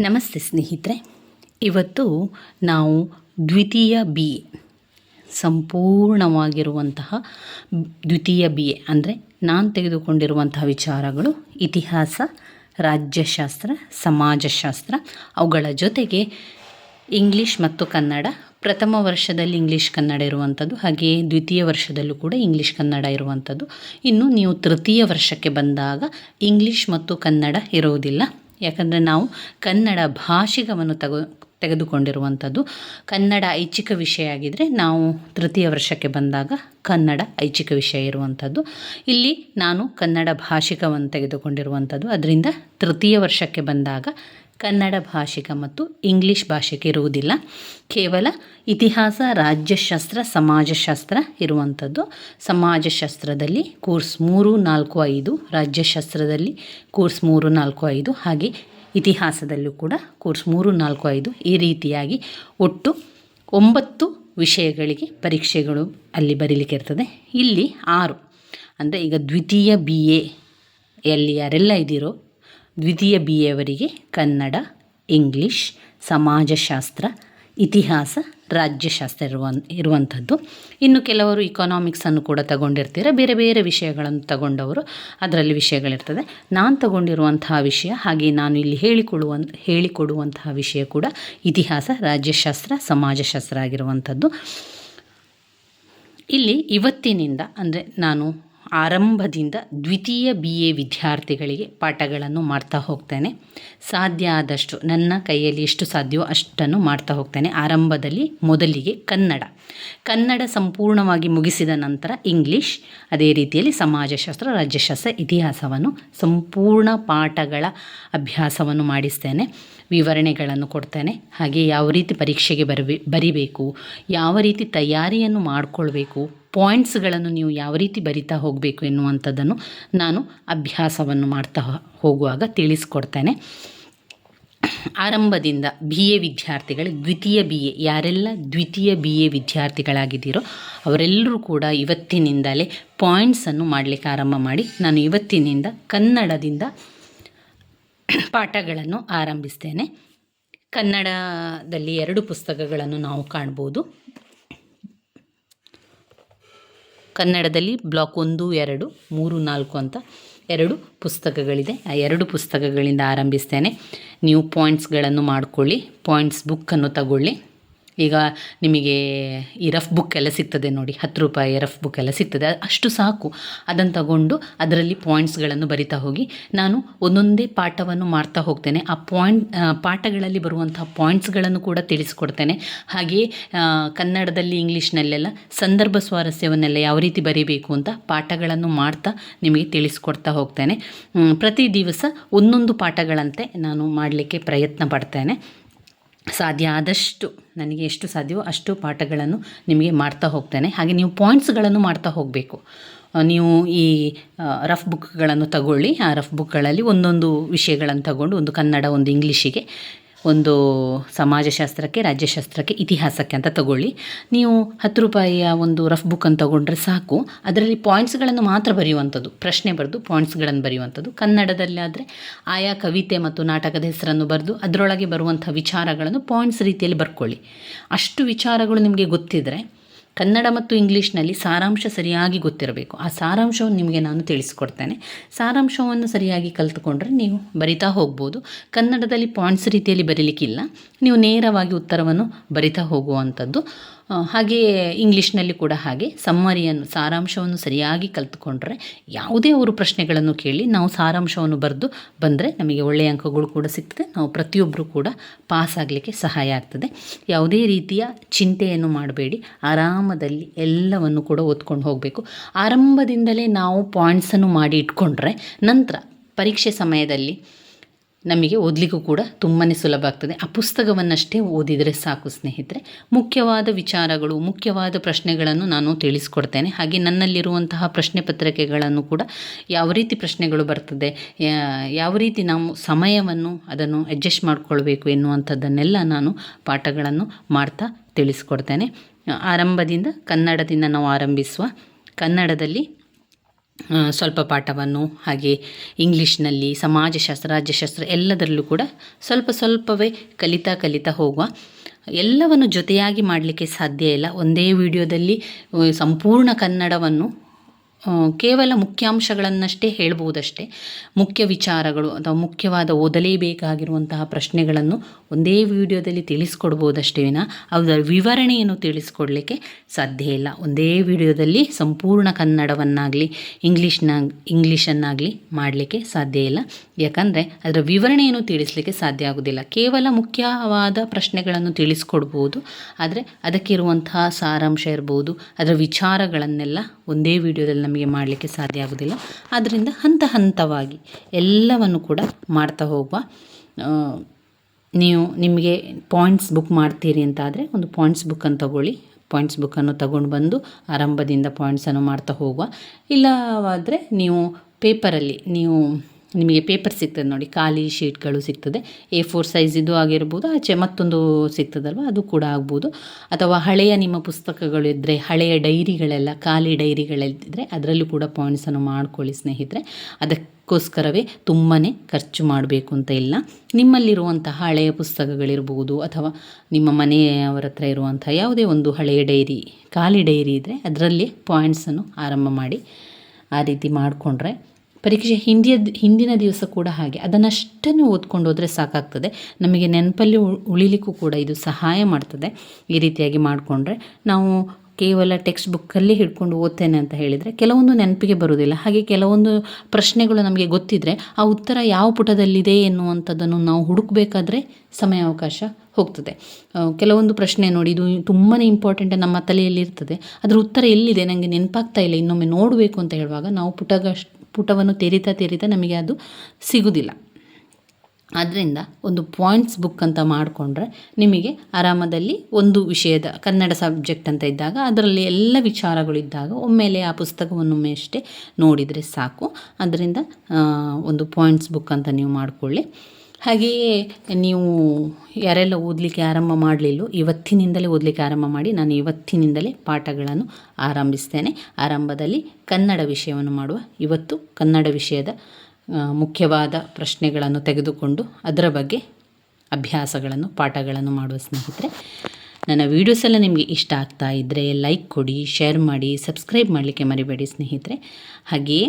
ನಮಸ್ತೆ ಸ್ನೇಹಿತರೆ. ಇವತ್ತು ನಾವು ದ್ವಿತೀಯ ಬಿ ಎ, ಸಂಪೂರ್ಣವಾಗಿರುವಂತಹ ದ್ವಿತೀಯ ಬಿ ಎ ಅಂದರೆ ನಾನು ತೆಗೆದುಕೊಂಡಿರುವಂತಹ ವಿಚಾರಗಳು, ಇತಿಹಾಸ, ರಾಜ್ಯಶಾಸ್ತ್ರ, ಸಮಾಜಶಾಸ್ತ್ರ, ಅವುಗಳ ಜೊತೆಗೆ ಇಂಗ್ಲೀಷ್ ಮತ್ತು ಕನ್ನಡ. ಪ್ರಥಮ ವರ್ಷದಲ್ಲಿ ಇಂಗ್ಲೀಷ್ ಕನ್ನಡ ಇರುವಂಥದ್ದು ಹಾಗೆಯೇ ದ್ವಿತೀಯ ವರ್ಷದಲ್ಲೂ ಕೂಡ ಇಂಗ್ಲೀಷ್ ಕನ್ನಡ ಇರುವಂಥದ್ದು ಇನ್ನು ನೀವು ತೃತೀಯ ವರ್ಷಕ್ಕೆ ಬಂದಾಗ ಇಂಗ್ಲೀಷ್ ಮತ್ತು ಕನ್ನಡ ಇರುವುದಿಲ್ಲ. ಯಾಕಂದರೆ ನಾವು ಕನ್ನಡ ಭಾಷಿಕವನ್ನು ತಗೋ, ತೆಗೆದುಕೊಂಡಿರುವಂಥದ್ದು. ಕನ್ನಡ ಐಚ್ಛಿಕ ವಿಷಯ ಆಗಿದ್ದರೆ ನಾವು ತೃತೀಯ ವರ್ಷಕ್ಕೆ ಬಂದಾಗ ಕನ್ನಡ ಐಚ್ಛಿಕ ವಿಷಯ ಇರುವಂಥದ್ದು. ಇಲ್ಲಿ ನಾನು ಕನ್ನಡ ಭಾಷಿಕವನ್ನು ತೆಗೆದುಕೊಂಡಿರುವಂಥದ್ದು. ಅದರಿಂದ ತೃತೀಯ ವರ್ಷಕ್ಕೆ ಬಂದಾಗ ಕನ್ನಡ ಭಾಷಿಕ ಮತ್ತು ಇಂಗ್ಲಿಷ್ ಭಾಷೆಗೆ ಇರುವುದಿಲ್ಲ. ಕೇವಲ ಇತಿಹಾಸ, ರಾಜ್ಯಶಾಸ್ತ್ರ, ಸಮಾಜಶಾಸ್ತ್ರ ಇರುವಂಥದ್ದು. ಸಮಾಜಶಾಸ್ತ್ರದಲ್ಲಿ ಕೋರ್ಸ್ ಮೂರು, ನಾಲ್ಕು, ಐದು, ರಾಜ್ಯಶಾಸ್ತ್ರದಲ್ಲಿ ಕೋರ್ಸ್ ಮೂರು, ನಾಲ್ಕು, ಐದು, ಹಾಗೆ ಇತಿಹಾಸದಲ್ಲೂ ಕೂಡ ಕೋರ್ಸ್ ಮೂರು, ನಾಲ್ಕು, ಐದು ಈ ರೀತಿಯಾಗಿ ಒಟ್ಟು ಒಂಬತ್ತು ವಿಷಯಗಳಿಗೆ ಪರೀಕ್ಷೆಗಳು ಅಲ್ಲಿ ಬರೀಲಿಕ್ಕೆ ಇರ್ತದೆ. ಇಲ್ಲಿ ಆರು. ಅಂದರೆ ಈಗ ದ್ವಿತೀಯ ಬಿ ಎ ಎಲ್ಲಿ ಯಾರೆಲ್ಲ ಇದ್ದೀರೋ ದ್ವಿತೀಯ ಬಿ ಎವರಿಗೆ ಕನ್ನಡ, ಇಂಗ್ಲೀಷ್, ಸಮಾಜಶಾಸ್ತ್ರ, ಇತಿಹಾಸ, ರಾಜ್ಯಶಾಸ್ತ್ರ ಇರುವ, ಇರುವಂಥದ್ದು. ಇನ್ನು ಕೆಲವರು ಇಕಾನಾಮಿಕ್ಸನ್ನು ಕೂಡ ತಗೊಂಡಿರ್ತೀರ, ಬೇರೆ ಬೇರೆ ವಿಷಯಗಳನ್ನು ತಗೊಂಡವರು ಅದರಲ್ಲಿ ವಿಷಯಗಳಿರ್ತದೆ. ನಾನು ತಗೊಂಡಿರುವಂತಹ ವಿಷಯ ಹಾಗೆ ನಾನು ಇಲ್ಲಿ ಹೇಳಿಕೊಳ್ಳುವ ಹೇಳಿಕೊಡುವಂತಹ ವಿಷಯ ಕೂಡ ಇತಿಹಾಸ, ರಾಜ್ಯಶಾಸ್ತ್ರ, ಸಮಾಜಶಾಸ್ತ್ರ ಆಗಿರುವಂಥದ್ದು. ಇಲ್ಲಿ ಇವತ್ತಿನಿಂದ ಅಂದರೆ ನಾನು ಆರಂಭದಿಂದ ದ್ವಿತೀಯ ಬಿ ಎ ವಿದ್ಯಾರ್ಥಿಗಳಿಗೆ ಪಾಠಗಳನ್ನು ಮಾಡ್ತಾ ಹೋಗ್ತೇನೆ. ಸಾಧ್ಯ ಆದಷ್ಟು ನನ್ನ ಕೈಯಲ್ಲಿ ಎಷ್ಟು ಸಾಧ್ಯವೋ ಅಷ್ಟನ್ನು ಮಾಡ್ತಾ ಹೋಗ್ತೇನೆ. ಆರಂಭದಲ್ಲಿ ಮೊದಲಿಗೆ ಕನ್ನಡ. ಕನ್ನಡ ಸಂಪೂರ್ಣವಾಗಿ ಮುಗಿಸಿದ ನಂತರ ಇಂಗ್ಲೀಷ್, ಅದೇ ರೀತಿಯಲ್ಲಿ ಸಮಾಜಶಾಸ್ತ್ರ, ರಾಜ್ಯಶಾಸ್ತ್ರ, ಇತಿಹಾಸವನ್ನು ಸಂಪೂರ್ಣ ಪಾಠಗಳ ಅಭ್ಯಾಸವನ್ನು ಮಾಡಿಸ್ತೇನೆ. ವಿವರಣೆಗಳನ್ನು ಕೊಡ್ತೇನೆ. ಹಾಗೆ ಯಾವ ರೀತಿ ಪರೀಕ್ಷೆಗೆ ಬರಬೇ ಬರಿಬೇಕು, ಯಾವ ರೀತಿ ತಯಾರಿಯನ್ನು ಮಾಡಿಕೊಳ್ಬೇಕು ಪಾಯಿಂಟ್ಸ್ಗಳನ್ನು ನೀವು ಯಾವ ರೀತಿ ಬರಿತಾ ಹೋಗಬೇಕು ಎನ್ನುವಂಥದ್ದನ್ನು ನಾನು ಅಭ್ಯಾಸವನ್ನು ಮಾಡ್ತಾ ಹೋಗುವಾಗ ತಿಳಿಸ್ಕೊಡ್ತೇನೆ. ಆರಂಭದಿಂದ ಬಿ ಎ ವಿದ್ಯಾರ್ಥಿಗಳು, ದ್ವಿತೀಯ ಬಿ ಎ, ಯಾರೆಲ್ಲ ದ್ವಿತೀಯ ಬಿ ಎ ವಿದ್ಯಾರ್ಥಿಗಳಾಗಿದ್ದೀರೋ ಅವರೆಲ್ಲರೂ ಕೂಡ ಇವತ್ತಿನಿಂದಲೇ ಪಾಯಿಂಟ್ಸನ್ನು ಮಾಡಲಿಕ್ಕೆ ಆರಂಭ ಮಾಡಿ, ನಾನು ಇವತ್ತಿನಿಂದ ಕನ್ನಡದಿಂದ ಪಾಠಗಳನ್ನು ಆರಂಭಿಸ್ತೇನೆ. ಕನ್ನಡದಲ್ಲಿ ಎರಡು ಪುಸ್ತಕಗಳನ್ನು ನಾವು ಕಾಣ್ಬೋದು. ಕನ್ನಡದಲ್ಲಿ ಬ್ಲಾಕ್ ಒಂದು, ಎರಡು, ಮೂರು, ನಾಲ್ಕು ಅಂತ ಎರಡು ಪುಸ್ತಕಗಳಿದೆ. ಆ ಎರಡು ಪುಸ್ತಕಗಳಿಂದ ಆರಂಭಿಸ್ತೇನೆ. ನೀವು ಪಾಯಿಂಟ್ಸ್ಗಳನ್ನು ಮಾಡಿಕೊಳ್ಳಿ, ಪಾಯಿಂಟ್ಸ್ ಬುಕ್ಕನ್ನು ತಗೊಳ್ಳಿ. ಈಗ ನಿಮಗೆ ಈ ರಫ್ ಬುಕ್ ಎಲ್ಲ ಸಿಗ್ತದೆ ನೋಡಿ, ಹತ್ತು ರೂಪಾಯಿ ರಫ್ ಬುಕ್ ಎಲ್ಲ ಸಿಗ್ತದೆ ಅಷ್ಟು ಸಾಕು. ಅದನ್ನು ತಗೊಂಡು ಅದರಲ್ಲಿ ಪಾಯಿಂಟ್ಸ್ಗಳನ್ನು ಬರಿತಾ ಹೋಗಿ, ನಾನು ಒಂದೊಂದೇ ಪಾಠವನ್ನು ಮಾಡ್ತಾ ಹೋಗ್ತೇನೆ. ಆ ಪಾಯಿಂಟ್ ಪಾಠಗಳಲ್ಲಿ ಬರುವಂತಹ ಪಾಯಿಂಟ್ಸ್ಗಳನ್ನು ಕೂಡ ತಿಳಿಸ್ಕೊಡ್ತೇನೆ. ಹಾಗೆಯೇ ಕನ್ನಡದಲ್ಲಿ, ಇಂಗ್ಲೀಷ್ನಲ್ಲೆಲ್ಲ ಸಂದರ್ಭ ಸ್ವಾರಸ್ಯವನ್ನೆಲ್ಲ ಯಾವ ರೀತಿ ಬರೀಬೇಕು ಅಂತ ಪಾಠಗಳನ್ನು ಮಾಡ್ತಾ ನಿಮಗೆ ತಿಳಿಸ್ಕೊಡ್ತಾ ಹೋಗ್ತೇನೆ. ಪ್ರತಿ ದಿವಸ ಒಂದೊಂದು ಪಾಠಗಳಂತೆ ನಾನು ಮಾಡಲಿಕ್ಕೆ ಪ್ರಯತ್ನ ಪಡ್ತೇನೆ. ಸಾಧ್ಯ ಆದಷ್ಟು ನನಗೆ ಎಷ್ಟು ಸಾಧ್ಯವೋ ಅಷ್ಟು ಪಾಠಗಳನ್ನು ನಿಮಗೆ ಮಾಡ್ತಾ ಹೋಗ್ತೇನೆ. ಹಾಗೆ ನೀವು ಪಾಯಿಂಟ್ಸ್ಗಳನ್ನು ಮಾಡ್ತಾ ಹೋಗಬೇಕು. ನೀವು ಈ ರಫ್ ಬುಕ್ಗಳನ್ನು ತಗೊಳ್ಳಿ. ಆ ರಫ್ ಬುಕ್ಗಳಲ್ಲಿ ಒಂದೊಂದು ವಿಷಯಗಳನ್ನು ತಗೊಂಡು ಒಂದು ಕನ್ನಡ, ಒಂದು ಇಂಗ್ಲೀಷಿಗೆ ಒಂದು ಸಮಾಜಶಾಸ್ತ್ರಕ್ಕೆ, ರಾಜ್ಯಶಾಸ್ತ್ರಕ್ಕೆ ಇತಿಹಾಸಕ್ಕೆ ಅಂತ ತಗೊಳ್ಳಿ. ನೀವು ಹತ್ತು ರೂಪಾಯಿಯ ಒಂದು ರಫ್ ಬುಕ್ಕನ್ನು ತಗೊಂಡ್ರೆ ಸಾಕು. ಅದರಲ್ಲಿ ಪಾಯಿಂಟ್ಸ್ಗಳನ್ನು ಮಾತ್ರ ಬರೆಯುವಂಥದ್ದು. ಪ್ರಶ್ನೆ ಬರೆದು ಪಾಯಿಂಟ್ಸ್ಗಳನ್ನು ಬರೆಯುವಂಥದ್ದು. ಕನ್ನಡದಲ್ಲಾದರೆ ಆಯಾ ಕವಿತೆ ಮತ್ತು ನಾಟಕದ ಹೆಸರನ್ನು ಬರೆದು ಅದರೊಳಗೆ ಬರುವಂಥ ವಿಚಾರಗಳನ್ನು ಪಾಯಿಂಟ್ಸ್ ರೀತಿಯಲ್ಲಿ ಬರ್ಕೊಳ್ಳಿ. ಅಷ್ಟು ವಿಚಾರಗಳು ನಿಮಗೆ ಗೊತ್ತಿದ್ದರೆ ಕನ್ನಡ ಮತ್ತು ಇಂಗ್ಲೀಷ್ನಲ್ಲಿ ಸಾರಾಂಶ ಸರಿಯಾಗಿ ಗೊತ್ತಿರಬೇಕು. ಆ ಸಾರಾಂಶವನ್ನು ನಿಮಗೆ ನಾನು ತಿಳಿಸ್ಕೊಡ್ತೇನೆ. ಸಾರಾಂಶವನ್ನು ಸರಿಯಾಗಿ ಕಲ್ತುಕೊಂಡ್ರೆ ನೀವು ಬರಿತಾ ಹೋಗ್ಬೋದು. ಕನ್ನಡದಲ್ಲಿ ಪಾಯಿಂಟ್ಸ್ ರೀತಿಯಲ್ಲಿ ಬರೀಲಿಕ್ಕಿಲ್ಲ. ನೀವು ನೇರವಾಗಿ ಉತ್ತರವನ್ನು ಬರಿತಾ ಹೋಗುವಂಥದ್ದು. ಹಾಗೆಯೇ ಇಂಗ್ಲೀಷ್ನಲ್ಲಿ ಕೂಡ ಹಾಗೆ ಸಮ್ಮರಿಯನ್ನು, ಸಾರಾಂಶವನ್ನು ಸರಿಯಾಗಿ ಕಲಿತುಕೊಂಡ್ರೆ ಯಾವುದೇ ಅವರು ಪ್ರಶ್ನೆಗಳನ್ನು ಕೇಳಿ ನಾವು ಸಾರಾಂಶವನ್ನು ಬರೆದು ಬಂದರೆ ನಮಗೆ ಒಳ್ಳೆಯ ಅಂಕಗಳು ಕೂಡ ಸಿಗ್ತದೆ. ನಾವು ಪ್ರತಿಯೊಬ್ಬರು ಕೂಡ ಪಾಸ್ ಆಗಲಿಕ್ಕೆ ಸಹಾಯ ಆಗ್ತದೆ. ಯಾವುದೇ ರೀತಿಯ ಚಿಂತೆಯನ್ನು ಮಾಡಬೇಡಿ. ಆರಾಮದಲ್ಲಿ ಎಲ್ಲವನ್ನು ಕೂಡ ಓದ್ಕೊಂಡು ಹೋಗಬೇಕು. ಆರಂಭದಿಂದಲೇ ನಾವು ಪಾಯಿಂಟ್ಸನ್ನು ಮಾಡಿ ಇಟ್ಕೊಂಡ್ರೆ ನಂತರ ಪರೀಕ್ಷೆ ಸಮಯದಲ್ಲಿ ನಮಗೆ ಓದಲಿಕ್ಕೂ ಕೂಡ ತುಂಬಾ ಸುಲಭ ಆಗ್ತದೆ. ಆ ಪುಸ್ತಕವನ್ನಷ್ಟೇ ಓದಿದರೆ ಸಾಕು ಸ್ನೇಹಿತರೆ. ಮುಖ್ಯವಾದ ವಿಚಾರಗಳು, ಮುಖ್ಯವಾದ ಪ್ರಶ್ನೆಗಳನ್ನು ನಾನು ತಿಳಿಸ್ಕೊಡ್ತೇನೆ. ಹಾಗೆ ನನ್ನಲ್ಲಿರುವಂತಹ ಪ್ರಶ್ನೆ ಪತ್ರಿಕೆಗಳನ್ನು ಕೂಡ ಯಾವ ರೀತಿ ಪ್ರಶ್ನೆಗಳು ಬರ್ತದೆ ಯಾವ ರೀತಿ ನಾವು ಸಮಯವನ್ನು ಅದನ್ನು ಅಡ್ಜಸ್ಟ್ ಮಾಡಿಕೊಳ್ಬೇಕು ಎನ್ನುವಂಥದ್ದನ್ನೆಲ್ಲ ನಾನು ಪಾಠಗಳನ್ನು ಮಾಡ್ತಾ ತಿಳಿಸ್ಕೊಡ್ತೇನೆ. ಆರಂಭದಿಂದ ಕನ್ನಡದಿಂದ ನಾವು ಆರಂಭಿಸುವ ಕನ್ನಡದಲ್ಲಿ ಸ್ವಲ್ಪ ಪಾಠವನ್ನು ಹಾಗೆ ಇಂಗ್ಲೀಷ್ನಲ್ಲಿ ಸಮಾಜಶಾಸ್ತ್ರ, ರಾಜ್ಯಶಾಸ್ತ್ರ ಎಲ್ಲದರಲ್ಲೂ ಕೂಡ ಸ್ವಲ್ಪ ಸ್ವಲ್ಪವೇ ಕಲಿತಾ ಕಲಿತಾ ಹೋಗುವ. ಎಲ್ಲವನ್ನು ಜೊತೆಯಾಗಿ ಮಾಡಲಿಕ್ಕೆ ಸಾಧ್ಯ ಇಲ್ಲ. ಒಂದೇ ವಿಡಿಯೋದಲ್ಲಿ ಸಂಪೂರ್ಣ ಕನ್ನಡವನ್ನು ಕೇವಲ ಮುಖ್ಯಾಂಶಗಳನ್ನಷ್ಟೇ ಹೇಳ್ಬೋದಷ್ಟೇ. ಮುಖ್ಯ ವಿಚಾರಗಳು ಅಥವಾ ಮುಖ್ಯವಾದ ಓದಲೇಬೇಕಾಗಿರುವಂತಹ ಪ್ರಶ್ನೆಗಳನ್ನು ಒಂದೇ ವಿಡಿಯೋದಲ್ಲಿ ತಿಳಿಸ್ಕೊಡ್ಬೋದಷ್ಟೇ ವಿನ ಅದರ ವಿವರಣೆಯನ್ನು ತಿಳಿಸ್ಕೊಡ್ಲಿಕ್ಕೆ ಸಾಧ್ಯ ಇಲ್ಲ. ಒಂದೇ ವಿಡಿಯೋದಲ್ಲಿ ಸಂಪೂರ್ಣ ಕನ್ನಡವನ್ನಾಗಲಿ, ಇಂಗ್ಲೀಷ್ನ, ಇಂಗ್ಲೀಷನ್ನಾಗಲಿ ಮಾಡಲಿಕ್ಕೆ ಸಾಧ್ಯ ಇಲ್ಲ. ಯಾಕಂದರೆ ಅದರ ವಿವರಣೆಯನ್ನು ತಿಳಿಸಲಿಕ್ಕೆ ಸಾಧ್ಯ ಆಗೋದಿಲ್ಲ. ಕೇವಲ ಮುಖ್ಯವಾದ ಪ್ರಶ್ನೆಗಳನ್ನು ತಿಳಿಸ್ಕೊಡ್ಬೋದು, ಆದರೆ ಅದಕ್ಕಿರುವಂತಹ ಸಾರಾಂಶ ಇರ್ಬೋದು, ಅದರ ವಿಚಾರಗಳನ್ನೆಲ್ಲ ಒಂದೇ ವಿಡಿಯೋದಲ್ಲಿ ನಮಗೆ ಮಾಡಲಿಕ್ಕೆ ಸಾಧ್ಯ ಆಗೋದಿಲ್ಲ. ಆದ್ದರಿಂದ ಹಂತ ಹಂತವಾಗಿ ಎಲ್ಲವನ್ನು ಕೂಡ ಮಾಡ್ತಾ ಹೋಗುವ ನೀವು ನಿಮಗೆ ಪಾಯಿಂಟ್ಸ್ ಬುಕ್ ಮಾಡ್ತೀರಿ ಅಂತಾದರೆ ಒಂದು ಪಾಯಿಂಟ್ಸ್ ಬುಕ್ಕನ್ನು ತಗೊಳ್ಳಿ. ಪಾಯಿಂಟ್ಸ್ ಬುಕ್ಕನ್ನು ತಗೊಂಡು ಬಂದು ಆರಂಭದಿಂದ ಪಾಯಿಂಟ್ಸನ್ನು ಮಾಡ್ತಾ ಹೋಗುವ. ಇಲ್ಲವಾದರೆ ನೀವು ಪೇಪರಲ್ಲಿ ನೀವು ನಿಮಗೆ ಪೇಪರ್ ಸಿಗ್ತದೆ ನೋಡಿ, ಖಾಲಿ ಶೀಟ್ಗಳು ಸಿಗ್ತದೆ. ಎ ಫೋರ್ ಸೈಜಿದು ಆಗಿರ್ಬೋದು, ಆಚೆ ಮತ್ತೊಂದು ಸಿಗ್ತದಲ್ವ, ಅದು ಕೂಡ ಆಗ್ಬೋದು. ಅಥವಾ ಹಳೆಯ ನಿಮ್ಮ ಪುಸ್ತಕಗಳು ಇದ್ದರೆ ಹಳೆಯ ಡೈರಿಗಳೆಲ್ಲ, ಖಾಲಿ ಡೈರಿಗಳಿದ್ದರೆ ಅದರಲ್ಲೂ ಕೂಡ ಪಾಯಿಂಟ್ಸನ್ನು ಮಾಡ್ಕೊಳ್ಳಿ ಸ್ನೇಹಿತರೆ. ಅದಕ್ಕೋಸ್ಕರವೇ ತುಂಬಾ ಖರ್ಚು ಮಾಡಬೇಕು ಅಂತ ಇಲ್ಲ. ನಿಮ್ಮಲ್ಲಿರುವಂತಹ ಹಳೆಯ ಪುಸ್ತಕಗಳಿರ್ಬೋದು, ಅಥವಾ ನಿಮ್ಮ ಮನೆಯವರ ಹತ್ರ ಇರುವಂಥ ಯಾವುದೇ ಒಂದು ಹಳೆಯ ಡೈರಿ, ಖಾಲಿ ಡೈರಿ ಇದ್ದರೆ ಅದರಲ್ಲಿ ಪಾಯಿಂಟ್ಸನ್ನು ಆರಂಭ ಮಾಡಿ ಆ ರೀತಿ ಮಾಡಿಕೊಂಡ್ರೆ ಪರೀಕ್ಷೆ ಹಿಂದಿಯ ಹಿಂದಿನ ದಿವಸ ಕೂಡ ಹಾಗೆ. ಅದನ್ನಷ್ಟನ್ನು ಓದ್ಕೊಂಡು ಹೋದರೆ ಸಾಕಾಗ್ತದೆ. ನಮಗೆ ನೆನಪಲ್ಲಿ ಉಳಿಲಿಕ್ಕೂ ಕೂಡ ಇದು ಸಹಾಯ ಮಾಡ್ತದೆ. ಈ ರೀತಿಯಾಗಿ ಮಾಡಿಕೊಂಡ್ರೆ ನಾವು ಕೇವಲ ಟೆಕ್ಸ್ಟ್ ಬುಕ್ಕಲ್ಲಿ ಹಿಡ್ಕೊಂಡು ಓದ್ತೇನೆ ಅಂತ ಹೇಳಿದರೆ ಕೆಲವೊಂದು ನೆನಪಿಗೆ ಬರುವುದಿಲ್ಲ. ಹಾಗೆ ಕೆಲವೊಂದು ಪ್ರಶ್ನೆಗಳು ನಮಗೆ ಗೊತ್ತಿದ್ದರೆ ಆ ಉತ್ತರ ಯಾವ ಪುಟದಲ್ಲಿದೆ ಎನ್ನುವಂಥದ್ದನ್ನು ನಾವು ಹುಡುಕಬೇಕಾದ್ರೆ ಸಮಯಾವಕಾಶ ಹೋಗ್ತದೆ. ಆ, ಕೆಲವೊಂದು ಪ್ರಶ್ನೆ ನೋಡಿ ಇದು ತುಂಬಾ ಇಂಪಾರ್ಟೆಂಟ್ ನಮ್ಮ ತಲೆಯಲ್ಲಿ ಇರ್ತದೆ. ಅದರ ಉತ್ತರ ಎಲ್ಲಿದೆ? ನನಗೆ ನೆನಪಾಗ್ತಾ ಇಲ್ಲ. ಇನ್ನೊಮ್ಮೆ ನೋಡಬೇಕು ಅಂತ ಹೇಳುವಾಗ ನಾವು ಪುಟಗಶ್ ಪುಟವನ್ನು ತೆರಿತಾ ತೆರಿತಾ ನಮಗೆ ಅದು ಸಿಗುವುದಿಲ್ಲ ಆದ್ದರಿಂದ ಒಂದು ಪಾಯಿಂಟ್ಸ್ ಬುಕ್ ಅಂತ ಮಾಡಿಕೊಂಡ್ರೆ ನಿಮಗೆ ಆರಾಮದಲ್ಲಿ ಒಂದು ವಿಷಯದ ಕನ್ನಡ ಸಬ್ಜೆಕ್ಟ್ ಅಂತ ಇದ್ದಾಗ ಅದರಲ್ಲಿ ಎಲ್ಲ ವಿಚಾರಗಳು ಇದ್ದಾಗ ಒಮ್ಮೆಲೆ ಆ ಪುಸ್ತಕವನ್ನೊಮ್ಮೆ ಅಷ್ಟೇ ನೋಡಿದರೆ ಸಾಕು. ಅದರಿಂದ ಒಂದು ಪಾಯಿಂಟ್ಸ್ ಬುಕ್ ಅಂತ ನೀವು ಮಾಡಿಕೊಳ್ಳಿ. ಹಾಗೆಯೇ ನೀವು ಯಾರೆಲ್ಲ ಓದಲಿಕ್ಕೆ ಆರಂಭ ಮಾಡಲಿಲ್ಲೋ, ಇವತ್ತಿನಿಂದಲೇ ಓದಲಿಕ್ಕೆ ಆರಂಭ ಮಾಡಿ, ನಾನು ಇವತ್ತಿನಿಂದಲೇ ಪಾಠಗಳನ್ನು ಆರಂಭಿಸ್ತೇನೆ. ಆರಂಭದಲ್ಲಿ ಕನ್ನಡ ವಿಷಯವನ್ನು ಮಾಡುವ. ಇವತ್ತು ಕನ್ನಡ ವಿಷಯದ ಮುಖ್ಯವಾದ ಪ್ರಶ್ನೆಗಳನ್ನು ತೆಗೆದುಕೊಂಡು ಅದರ ಬಗ್ಗೆ ಅಭ್ಯಾಸಗಳನ್ನು, ಪಾಠಗಳನ್ನು ಮಾಡುವ ಸ್ನೇಹಿತರೆ, ನನ್ನ ವೀಡಿಯೋಸ್ ಎಲ್ಲ ನಿಮಗೆ ಇಷ್ಟ ಆಗ್ತಾ ಇದ್ದರೆ ಲೈಕ್ ಕೊಡಿ ಶೇರ್ ಮಾಡಿ ಸಬ್ಸ್ಕ್ರೈಬ್ ಮಾಡಲಿಕ್ಕೆ ಮರಿಬೇಡಿ ಸ್ನೇಹಿತರೆ. ಹಾಗೆಯೇ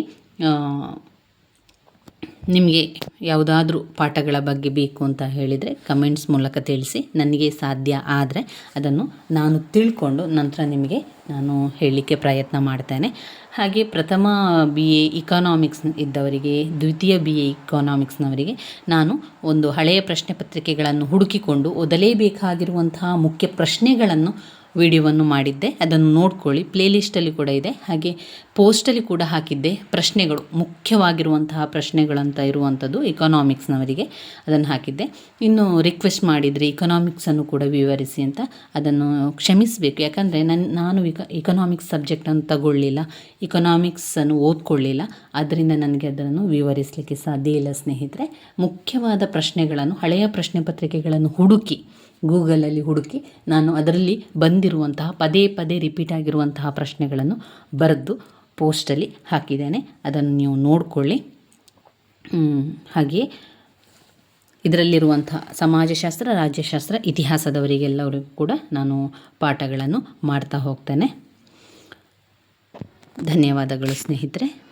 ನಿಮಗೆ ಯಾವುದಾದ್ರೂ ಪಾಠಗಳ ಬಗ್ಗೆ ಬೇಕು ಅಂತ ಹೇಳಿದರೆ ಕಮೆಂಟ್ಸ್ ಮೂಲಕ ತಿಳಿಸಿ. ನನಗೆ ಸಾಧ್ಯ ಆದರೆ ಅದನ್ನು ನಾನು ತಿಳ್ಕೊಂಡು ನಂತರ ನಿಮಗೆ ನಾನು ಹೇಳಲಿಕ್ಕೆ ಪ್ರಯತ್ನ ಮಾಡ್ತೇನೆ. ಹಾಗೆ ಪ್ರಥಮ ಬಿ ಎ ಇಕಾನಾಮಿಕ್ಸ್ ಇದ್ದವರಿಗೆ, ದ್ವಿತೀಯ ಬಿ ಎ ಇಕಾನಾಮಿಕ್ಸ್ನವರಿಗೆ ನಾನು ಒಂದು ಹಳೆಯ ಪ್ರಶ್ನೆ ಪತ್ರಿಕೆಗಳನ್ನು ಹುಡುಕಿಕೊಂಡು ಓದಲೇಬೇಕಾಗಿರುವಂತಹ ಮುಖ್ಯ ಪ್ರಶ್ನೆಗಳನ್ನು ವಿಡಿಯೋವನ್ನು ಮಾಡಿದ್ದೆ. ಅದನ್ನು ನೋಡ್ಕೊಳ್ಳಿ. ಪ್ಲೇಲಿಸ್ಟಲ್ಲಿ ಕೂಡ ಇದೆ. ಹಾಗೆ ಪೋಸ್ಟಲ್ಲಿ ಕೂಡ ಹಾಕಿದ್ದೆ ಪ್ರಶ್ನೆಗಳು, ಮುಖ್ಯವಾಗಿರುವಂತಹ ಪ್ರಶ್ನೆಗಳಂತ ಇರುವಂಥದ್ದು ಇಕನಾಮಿಕ್ಸ್ನವರಿಗೆ ಅದನ್ನು ಹಾಕಿದ್ದೆ. ಇನ್ನು ರಿಕ್ವೆಸ್ಟ್ ಮಾಡಿದರೆ ಇಕನಾಮಿಕ್ಸನ್ನು ಕೂಡ ವಿವರಿಸಿ ಅಂತ ಅದನ್ನು ಕ್ಷಮಿಸಬೇಕು. ಯಾಕಂದರೆ ನನ್ನ ನಾನು ಇಕ ಇಕನಾಮಿಕ್ಸ್ ಸಬ್ಜೆಕ್ಟನ್ನು ತಗೊಳ್ಳಿಲ್ಲ ಇಕನಾಮಿಕ್ಸನ್ನು ಓದ್ಕೊಳ್ಳಿಲ್ಲ ಆದ್ದರಿಂದ ನನಗೆ ಅದನ್ನು ವಿವರಿಸಲಿಕ್ಕೆ ಸಾಧ್ಯ ಇಲ್ಲ ಸ್ನೇಹಿತರೆ. ಮುಖ್ಯವಾದ ಪ್ರಶ್ನೆಗಳನ್ನು, ಹಳೆಯ ಪ್ರಶ್ನೆ ಪತ್ರಿಕೆಗಳನ್ನು ಹುಡುಕಿ ಗೂಗಲಲ್ಲಿ ಹುಡುಕಿ ನಾನು ಅದರಲ್ಲಿ ಬಂದಿರುವಂತಹ ಪದೇ ಪದೇ ರಿಪೀಟ್ ಆಗಿರುವಂತಹ ಪ್ರಶ್ನೆಗಳನ್ನು ಬರೆದು ಪೋಸ್ಟಲ್ಲಿ ಹಾಕಿದ್ದೇನೆ. ಅದನ್ನು ನೀವು ನೋಡಿಕೊಳ್ಳಿ. ಹಾಗೆಯೇ ಇದರಲ್ಲಿರುವಂಥ ಸಮಾಜಶಾಸ್ತ್ರ, ರಾಜ್ಯಶಾಸ್ತ್ರ ಇತಿಹಾಸದವರಿಗೆಲ್ಲವರಿಗೂ ಕೂಡ ನಾನು ಪಾಠಗಳನ್ನು ಮಾಡ್ತಾ ಹೋಗ್ತೇನೆ. ಧನ್ಯವಾದಗಳು ಸ್ನೇಹಿತರೆ.